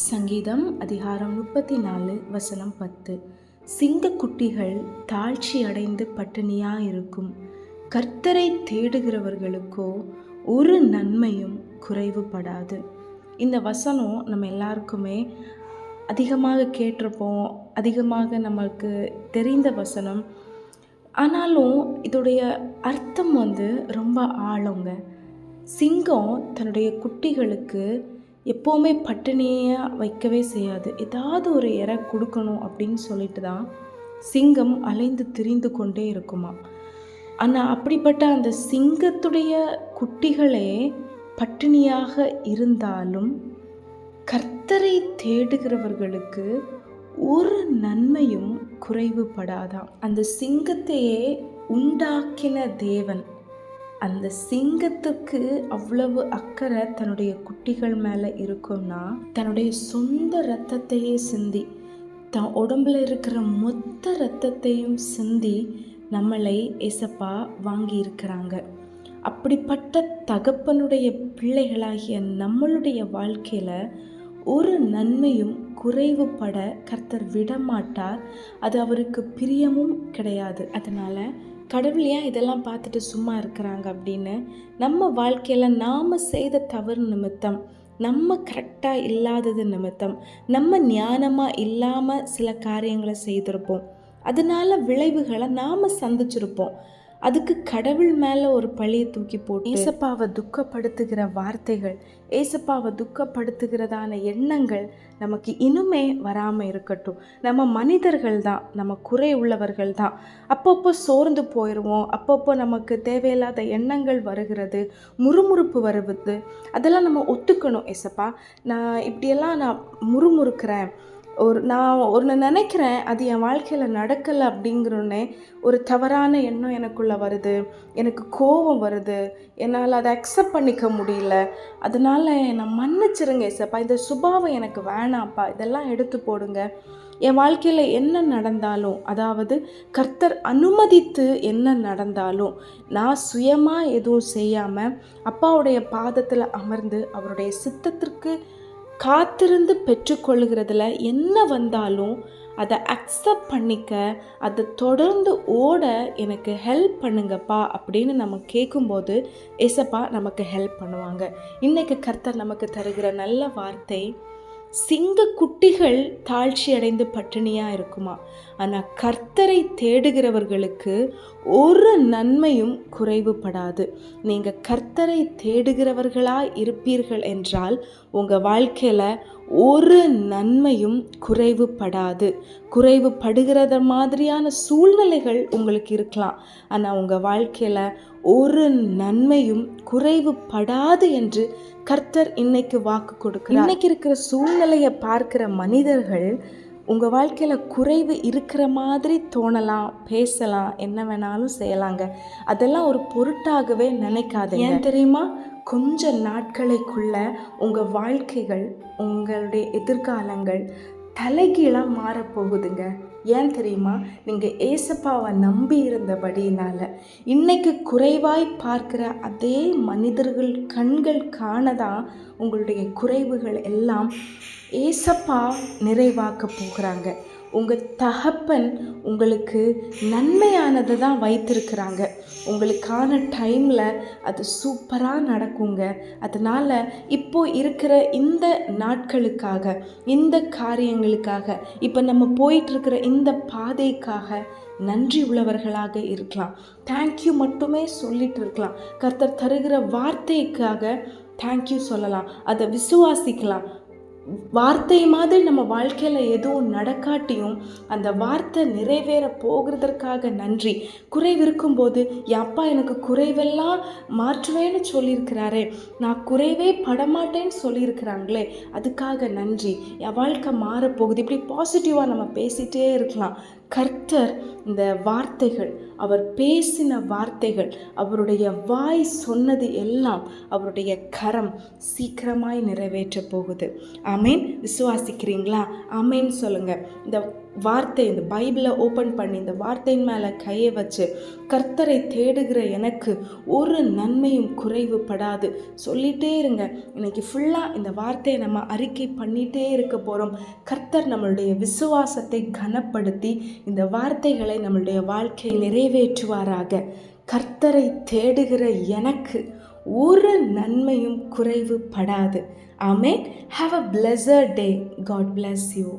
சங்கீதம் அதிகாரம் முப்பத்தி நாலு வசனம் பத்து. சிங்கக்குட்டிகள் தாழ்ச்சி அடைந்து பட்டினியாயிருக்கும். கர்த்தரை தேடுகிறவர்களுக்கோ ஒரு நன்மையும் குறைவுபடாது. இந்த வசனம் நம்ம எல்லாருக்குமே அதிகமாக கேட்டிருப்போம். அதிகமாக நமக்கு தெரிந்த வசனம். ஆனாலும் இதோடைய அர்த்தம் வந்து ரொம்ப ஆழங்க. சிங்கம் தன்னுடைய குட்டிகளுக்கு எப்போவுமே பட்டினியாக வைக்கவே செய்யாது. ஏதாவது ஒரு இறை கொடுக்கணும் அப்படின்னு சொல்லிட்டு தான் சிங்கம் அலைந்து திரிந்து கொண்டே இருக்குமா? ஆனால் அப்படிப்பட்ட அந்த சிங்கத்துடைய குட்டிகளே பட்டினியாக இருந்தாலும் கர்த்தரை தேடுகிறவர்களுக்கு ஒரு நன்மையும் குறைவுபடாதாம் அந்த சிங்கத்தையே உண்டாக்கின தேவன். அந்த சிங்கத்துக்கு அவ்வளவு அக்கறை தன்னுடைய குட்டிகள் மேலே இருக்கும்னா தன்னுடைய சொந்த ரத்தத்தையே சிந்தி தன் உடம்புல இருக்கிற மொத்த ரத்தத்தையும் சிந்தி நம்மளை ஏசப்பா வாங்கியிருக்கிறாங்க. அப்படிப்பட்ட தகப்பனுடைய பிள்ளைகளாகிய நம்மளுடைய வாழ்க்கையில் ஒரு நன்மையும் குறைவுபட கர்த்தர் விடமாட்டார். அது அவருக்கு பிரியமும் கிடையாது. அதனால் கடவுள் ஏன் இதெல்லாம் பார்த்துட்டு சும்மா இருக்கிறாங்க அப்படின்னு? நம்ம வாழ்க்கையில் நாம் செய்த தவறு நிமித்தம் நம்ம கரெக்டாக இல்லாதது நிமித்தம் நம்ம ஞானமாக இல்லாமல் சில காரியங்களை செய்திருப்போம். அதனால விளைவுகளை நாம் சந்திச்சிருப்போம். அதுக்கு கடவுள் மேலே ஒரு பழியை தூக்கி போட்டு ஏசப்பாவை துக்கப்படுத்துகிற வார்த்தைகள் ஏசப்பாவை துக்கப்படுத்துகிறதான எண்ணங்கள் நமக்கு இன்னுமே வராமல் இருக்கட்டும். நம்ம மனிதர்கள் தான் நம்ம குறை உள்ளவர்கள் தான். அப்பப்போ சோர்ந்து போயிடுவோம் அப்பப்போ நமக்கு தேவையில்லாத எண்ணங்கள் வருகிறது முறுமுறுப்பு வருவது. அதெல்லாம் நம்ம ஒத்துக்கணும் ஏசப்பா. நான் இப்படியெல்லாம் நான் முறுமுறுக்கிறேன். ஒரு நான் ஒன்று நினைக்கிறேன் அது என் வாழ்க்கையில் நடக்கலை அப்படிங்கிறோன்னே ஒரு தவறான எண்ணம் எனக்குள்ளே வருது. எனக்கு கோபம் வருது. என்னால் அதை அக்செப்ட் பண்ணிக்க முடியல. அதனால் என்னை மன்னிச்சிருங்க ஏசப்பா இந்த சுபாவம் எனக்கு வேணாம்ப்பா. இதெல்லாம் எடுத்து போடுங்க. என் வாழ்க்கையில் என்ன நடந்தாலும் அதாவது கர்த்தர் அனுமதித்து என்ன நடந்தாலும் நான் சுயமாக எதுவும் செய்யாமல் அப்பாவுடைய பாதத்தில் அமர்ந்து அவருடைய சித்தத்திற்கு காத்திருந்து பெற்றுக்கொள்கிறதுல என்ன வந்தாலும் அதை அக்செப்ட் பண்ணிக்க அதை தொடர்ந்து ஓட எனக்கு ஹெல்ப் பண்ணுங்கப்பா அப்படின்னு நம்ம கேட்கும்போது ஏசப்பா நமக்கு ஹெல்ப் பண்ணுவாங்க. இன்றைக்கு கர்த்தர் நமக்கு தருகிற நல்ல வார்த்தை சிங்க குட்டிகள் தாழ்ச்சி அடைந்து பட்டினியாக இருக்குமா? ஆனால் கர்த்தரை தேடுகிறவர்களுக்கு ஒரு நன்மையும் குறைவுபடாது. நீங்கள் கர்த்தரை தேடுகிறவர்களாக இருப்பீர்கள் என்றால் உங்கள் வாழ்க்கையில் ஒரு நன்மையும் குறைவுபடாது. குறைவுபடுகிறத மாதிரியான சூழ்நிலைகள் உங்களுக்கு இருக்கலாம். ஆனால் உங்கள் வாழ்க்கையில் ஒரு நன்மையும் குறைவுபடாது என்று கர்த்தர் இன்னைக்கு வாக்கு கொடுக்கிறார். இன்னைக்கு இருக்கிற சூழ்நிலையை பார்க்கிற மனிதர்கள் உங்கள் வாழ்க்கையில் குறைவு இருக்கிற மாதிரி தோணலாம் பேசலாம் என்ன வேணாலும் செய்யலாங்க. அதெல்லாம் ஒரு பொருட்டாகவே நினைக்காதீங்க. ஏன் தெரியுமா? கொஞ்ச நாட்களுக்குள்ள உங்கள் வாழ்க்கைகள் உங்களுடைய எதிர்காலங்கள் தலைகீழாக மாறப்போகுதுங்க. ஏன் தெரியுமா? நீங்கள் ஏசப்பாவை நம்பி இருந்தபடியினால் இன்றைக்கு குறைவாய் பார்க்குற அதே மனிதர்கள் கண்கள் காணதான் உங்களுடைய குறைவுகள் எல்லாம் ஏசப்பா நிறைவாக்க போகிறாங்க. உங்கள் தகப்பன் உங்களுக்கு நன்மையானதை தான் வைத்திருக்கிறாங்க. உங்களுக்கான டைமில் அது சூப்பராக நடக்குங்க. அதனால் இப்போ இருக்கிற இந்த நாட்களுக்காக இந்த காரியங்களுக்காக இப்போ நம்ம போயிட்டுருக்கிற இந்த பாதைக்காக நன்றி உள்ளவர்களாக இருக்கலாம். தேங்க்யூ மட்டுமே சொல்லிட்டு இருக்கலாம். கர்த்தர் தருகிற வார்த்தைக்காக தேங்க்யூ சொல்லலாம். அதை விசுவாசிக்கலாம். வார்த்தை மாதிரி நம்ம வாழ்க்கையில் எதுவும் நடக்காட்டியும் அந்த வார்த்தை நிறைவேற போகிறதற்காக நன்றி. குறைவு இருக்கும்போது என் அப்பா எனக்கு குறைவெல்லாம் மாற்றுவேன்னு சொல்லியிருக்கிறாரே. நான் குறைவே படமாட்டேன்னு சொல்லியிருக்கிறாங்களே. அதுக்காக நன்றி. என் வாழ்க்கை மாறப்போகுது. இப்படி பாசிட்டிவாக நம்ம பேசிகிட்டே இருக்கலாம். கர்த்தர் இந்த வார்த்தைகள் அவர் பேசின வார்த்தைகள் அவருடைய வாய் சொன்னது எல்லாம் அவருடைய கரம் சீக்கிரமாய் நிறைவேற்ற போகுது. அமேன் விசுவாசிக்கிறீங்களா? அமேன் சொல்லுங்கள் இந்த வார்த்தை இந்த பைபிளை ஓப்பன் பண்ணி இந்த வார்த்தையின் மேலே கையை வச்சு கர்த்தரை தேடுகிற எனக்கு ஒரு நன்மையும் குறைவுபடாது சொல்லிட்டே இருங்க. இன்னைக்கு ஃபுல்லாக இந்த வார்த்தையை நம்ம அறிக்கை பண்ணிகிட்டே இருக்க போகிறோம் கர்த்தர் நம்மளுடைய விசுவாசத்தை கனப்படுத்தி இந்த வார்த்தைகளை நம்மளுடைய வாழ்க்கையை நிறைவேற்றுவாராக. கர்த்தரை தேடுகிற எனக்கு ஒரு நன்மையும் குறைவுபடாது amen. Have a pleasure day God bless you